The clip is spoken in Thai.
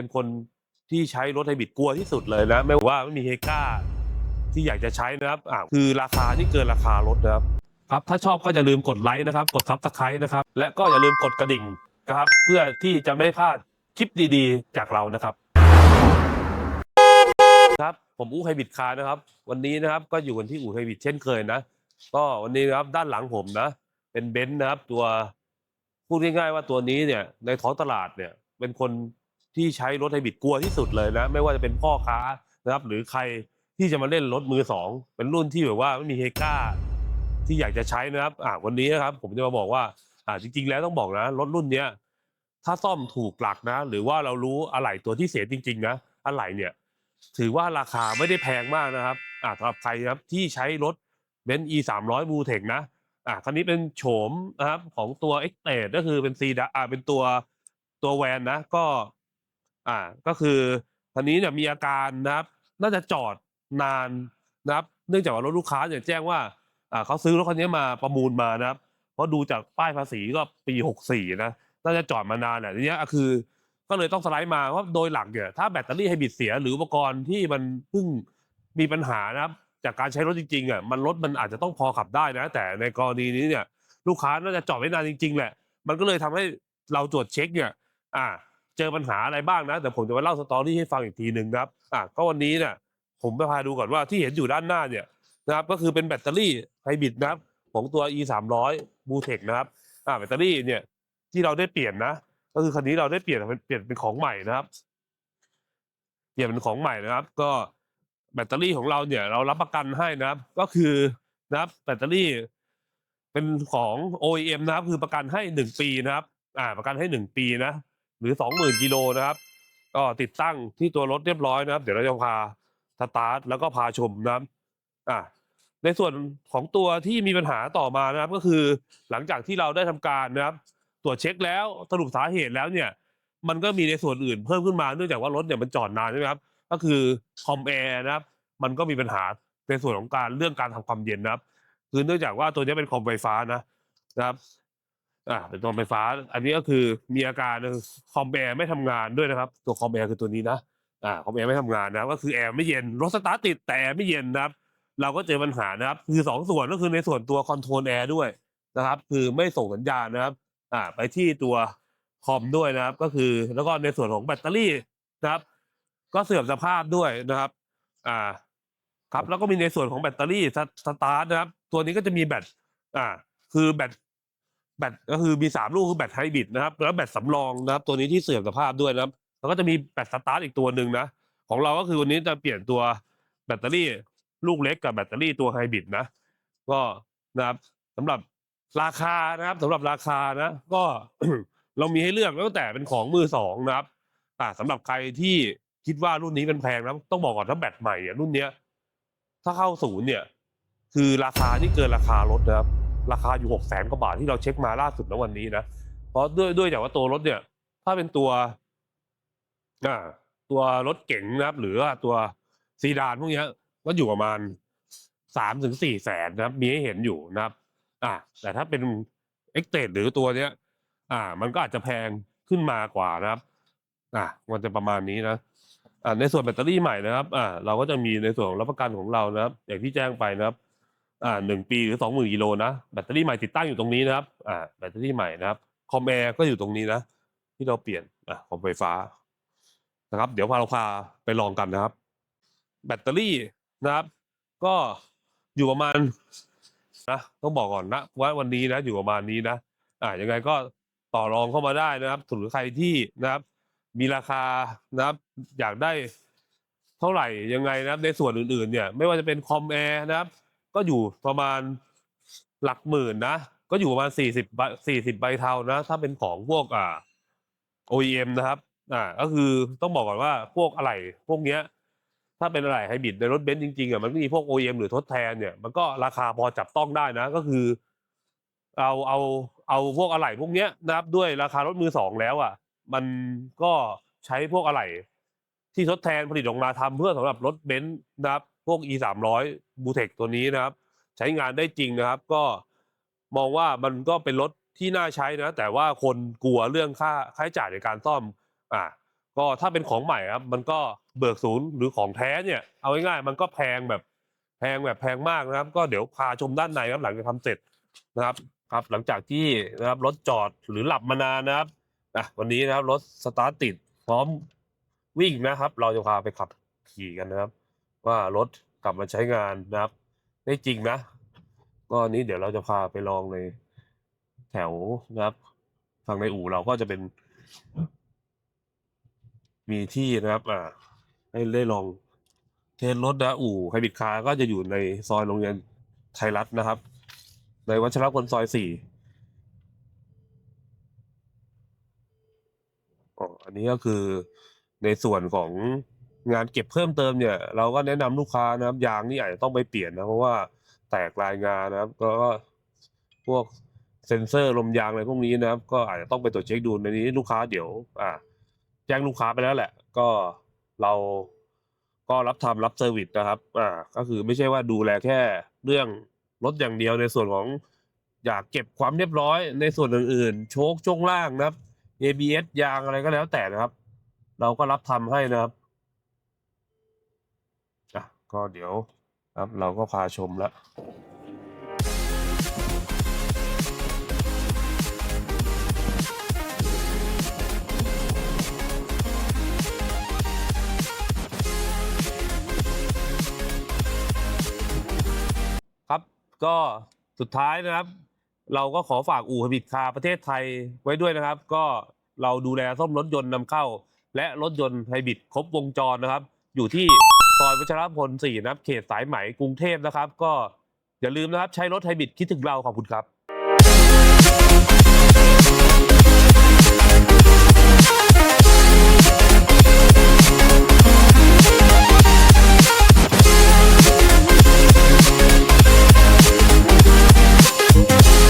เป็นคนที่ใช้รถไฮบริดกลัวที่สุดเลยนะ ไม่ว่าไม่มีเฮก้าที่อยากจะใช้นะครับอ่าคือราคาที่เกินราคารถนะครับครับถ้าชอบก็อย่าลืมกดไลค์นะครับ กดซับสไครต์นะครับ และก็อย่าลืมกดกระดิ่งนะครับ เพื่อที่จะไม่พลาดคลิปดีๆ จากเรานะครับ ครับผมอู้ไฮบริดคาร์นะครับ วันนี้นะครับก็อยู่กันที่อู่ไฮบริดเช่นเคยนะ ก็วันนี้นะครับด้านหลังผมนะ เป็นเบนซ์นะครับตัวพูดง่ายๆว่าตัวนี้เนี่ยในท้องตลาดเนี่ยเป็นคน ที่ใช้รถไฮบริดกลัวที่สุดเลยนะ ไม่ว่าจะเป็นพ่อค้านะครับ หรือใครที่จะมาเล่นรถมือสองเป็นรุ่นที่แบบว่าไม่มีเฮก้า ที่อยากจะใช้นะครับอ่าวันนี้นะครับ ผมจะมาบอกว่าอ่าจริง ๆ แล้วต้องบอกนะรถรุ่นเนี้ยถ้าซ่อมถูกหลักนะ หรือว่าเรารู้อะไหล่ตัวที่เสียจริง ๆ นะอะไหล่เนี่ย ถือว่าราคาไม่ได้แพงมากนะครับอ่าสำหรับใครครับที่ใช้รถเบนซ์ e 3 0 0บูเทคนะอ่าคันนี้เป็นโฉมนะครับของตัว x t เตก็คือเป็นซีดาอ่าเป็นตัวตัวแวนนะ ก็ อ่าก็คือคันนี้เนี่ยมีอาการนะครับ น่าจะจอดนานนะครับ เนื่องจากว่ารถลูกค้าเนี่ยแจ้งว่าอ่าเขาซื้อรถคันนี้มาประมูลมานะครับ เพราะดูจากป้ายภาษีก็ปีหกสี่นะน่าจะจอดมานานแหละทีเนี้ยก็คือ ก็เลยต้องสไลด์มาเพราะโดยหลักเนี่ยถ้าแบตเตอรี่ไฮบริดเสียหรืออุปกรณ์ที่มันเพิ่งมีปัญหานะครับ จากการใช้รถจริงๆอะมันรถมันอาจจะต้องพอขับได้นะ แต่ในกรณีนี้เนี่ย ลูกค้าน่าจะจอดไว้นานจริง ๆ แหละ มันก็เลยทำให้เราตรวจเช็คเนี่ย อ่า เจอปัญหาอะไรบ้างนะ แต่ผมจะมาเล่าสตอรี่ให้ฟังอีกทีหนึ่งนะครับอ่าก็วันนี้เนี่ยผมไปพาดูก่อนว่าที่เห็นอยู่ด้านหน้าเนี่ยนะครับก็คือเป็นแบตเตอรี่ไฮบริดนะครับของตัว e 3 0 0บูเทคนะครับอ่าแบตเตอรี่เนี่ยที่เราได้เปลี่ยนนะ ก็คือคันนี้เราได้เปลี่ยนเป็นเปลี่ยนเป็นของใหม่นะครับ เปลี่ยนเป็นของใหม่นะครับ ก็แบตเตอรี่ของเราเนี่ยเรารับประกันให้นะครับ ก็คือนะครับแบตเตอรี่เป็นของ OEM นะครับ คือประกันให้หนึ่งปีนะครับ อ่า ประกันให้หนึ่งปีนะ หรือสองหมื่นกิโลนะครับ ก็ติดตั้งที่ตัวรถเรียบร้อยนะครับ เดี๋ยวเราจะพาสตาร์ทแล้วก็พาชมนะครับอ่าในส่วนของตัวที่มีปัญหาต่อมานะครับ ก็คือหลังจากที่เราได้ทำการนะครับ ตรวจเช็คแล้วสรุปสาเหตุแล้วเนี่ย มันก็มีในส่วนอื่นเพิ่มขึ้นมาเนื่องจากว่ารถเนี่ยมันจอดนานใช่ไหมครับก็คือคอมแอร์นะครับ มันก็มีปัญหาในส่วนของการเรื่องการทำความเย็นนะครับ คือเนื่องจากว่าตัวนี้เป็นคอมไฟฟ้านะนะครับ อ่าเป็นคอมไฟฟ้า อันนี้ก็คือมีอาการคอมแอร์ไม่ทำงานด้วยนะครับ ตัวคอมแอร์คือตัวนี้นะอ่าคอมแอร์ไม่ทำงานนะก็คือแอร์ไม่เย็นรถสตาร์ทติดแต่แอร์ไม่เย็นนะครับ เราก็เจอปัญหานะครับ คือสองส่วนก็คือในส่วนตัวคอนโทรลแอร์ด้วยนะครับ คือไม่ส่งสัญญาณนะครับ อ่า ไปที่ตัวคอมด้วยนะครับ ก็คือแล้วก็ในส่วนของแบตเตอรี่นะครับ ก็เสื่อมสภาพด้วยนะครับ อ่า ครับแล้วก็มีในส่วนของแบตเตอรี่สสตาร์ทนะครับ ตัวนี้ก็จะมีแบตอ่า คือแบต แบตก็คือมีสามลูกคือแบตไฮบริดนะครับแล้วแบตสำรองนะครับ ตัวนี้ที่เสื่อมสภาพด้วยนะครับแล้วก็จะมีแบตสตาร์ทอีกตัวหนึ่งนะ ของเราก็คือวันนี้จะเปลี่ยนตัวแบตเตอรี่ลูกเล็กกับแบตเตอรี่ตัวไฮบริดนะ ก็นะครับสำหรับราคานะครับสำหรับราคานะ ก็เรามีให้เลือกตั้งแต่เป็นของมือสองนะครับ อ่าสำหรับใครที่คิดว่ารุ่นนี้เป็นแพงนะต้องบอกก่อนถ้าแบตใหม่อะรุ่นเนี้ย ถ้าเข้าศูนย์เนี่ย คือราคาที่เกินราคารถนะครับ ราคาอยู่หกแสนกว่าบาทที่เราเช็คมาล่าสุดณวันนี้นะเพราะด้วยด้วยจากว่าตัวรถเนี่ย ถ้าเป็นตัวอ่าตัวรถเก๋งนะครับ หรือว่าตัวซีดานพวกนี้ก็อยู่ประมาณสามถึงสี่แสนนะครับ มีให้เห็นอยู่นะครับ อ่าแต่ถ้าเป็นเอ็กเตหรือตัวเนี้ย อ่า มันก็อาจจะแพงขึ้นมากว่านะครับ อ่ามันจะประมาณนี้นะอ่าในส่วนแบตเตอรี่ใหม่นะครับ อ่า เราก็จะมีในส่วนของรับประกันของเรานะครับ อย่างที่แจ้งไปนะครับ อ่าหนึ่งปีหรือสองหมื่นกิโลนะแบตเตอรี่ใหม่ติดตั้งอยู่ตรงนี้นะครับอ่าแบตเตอรี่ใหม่นะครับคอมแอร์ก็อยู่ตรงนี้นะที่เราเปลี่ยนอ่าคอมไฟฟ้านะครับ เดี๋ยวพาเราพาไปลองกันนะครับ แบตเตอรี่นะครับ ก็อยู่ประมาณนะต้องบอกก่อนนะว่าวันนี้นะอยู่ประมาณนี้นะ อ่ายังไงก็ต่อรองเข้ามาได้นะครับหรือใครที่นะครับ มีราคานะครับ อยากได้เท่าไหร่ยังไงนะครับ ในส่วนอื่นๆ เนี่ย ไม่ว่าจะเป็นคอมแอร์นะครับ ก็อยู่ประมาณหลักหมื่นนะ ก็อยู่ประมาณสี่สิบสี่สิบใบเทานะ ถ้าเป็นของพวกอ่า OEM นะครับ อ่า ก็คือต้องบอกก่อนว่าพวกอะไรพวกเนี้ย ถ้าเป็นอะไรไฮบริดในรถเบนซ์จริงๆอะมันก็มีพวก OEM หรือทดแทนเนี่ยมันก็ราคาพอจับต้องได้นะ ก็คือเอาเอาเอาพวกอะไหล่พวกเนี้ยนะครับด้วยราคารถมือสองแล้วอะ มันก็ใช้พวกอะไหล่ที่ทดแทนผลิตออกมาทำเพื่อสำหรับรถเบนซ์นะครับ วก e สามร้อยบูเทคตัวนี้นะครับ ใช้งานได้จริงนะครับ ก็มองว่ามันก็เป็นรถที่น่าใช้นะ แต่ว่าคนกลัวเรื่องค่าค่าใช้จ่ายในการซ่อมอ่าก็ถ้าเป็นของใหม่ครับ มันก็เบิกศูนย์หรือของแท้เนี่ย เอาง่ายๆมันก็แพงแบบแพงแบบแพงมากนะครับ ก็เดี๋ยวพาชมด้านในครับหลังจากทำเสร็จนะครับครับ หลังจากที่นะครับรถจอดหรือหลับมานานนะครับอะวันนี้นะครับรถสตาร์ทติดพร้อมวิ่งนะครับ เราจะพาไปขับขี่กันนะครับ ว่ารถกลับมาใช้งานนะครับ ได้จริงนะก็อันนี้เดี๋ยวเราจะพาไปลองในแถวนะครับ ทางในอู่เราก็จะเป็น มีที่นะครับ อ่า ให้ได้ลองเทสรถนะอู่ไฮบิดคาร์ก็จะอยู่ในซอยโรงเรียนไทยรัฐนะครับ ในวัชรพลซอยสี่อ๋ออันนี้ก็คือในส่วนของ งานเก็บเพิ่มเติมเนี่ย เราก็แนะนำลูกค้านะครับ ยางนี่อาจจะต้องไปเปลี่ยนนะเพราะว่าแตกลายงานนะครับก็พวกเซ็นเซอร์ลมยางอะไรพวกนี้นะครับ ก็อาจจะต้องไปตรวจเช็คดูในนี้ลูกค้าเดี๋ยว อ่าแจ้งลูกค้าไปแล้วแหละ ก็เราก็รับทำรับเซอร์วิสนะครับ อ่า ก็คือไม่ใช่ว่าดูแลแค่เรื่องรถอย่างเดียวในส่วนของอยากเก็บความเรียบร้อยในส่วนอื่นๆ โชคช่วงล่างนะครับ ABS ยางอะไรก็แล้วแต่นะครับ เราก็รับทำให้นะครับ ก็เดี๋ยวครับเราก็พาชมแล้วครับก็สุดท้ายนะครับ เราก็ขอฝากอู่ฮบิดคาร์ประเทศไทยไว้ด้วยนะครับ ก็เราดูแลซ่อมรถยนต์นำเข้า และรถยนต์ไฮบริดครบวงจรนะครับ อยู่ที่ ซอยวัชรพล4นะครับเขตสายไหมกรุงเทพนะครับ ก็อย่าลืมนะครับใช้รถไฮบริดคิดถึงเราขอบคุณครับ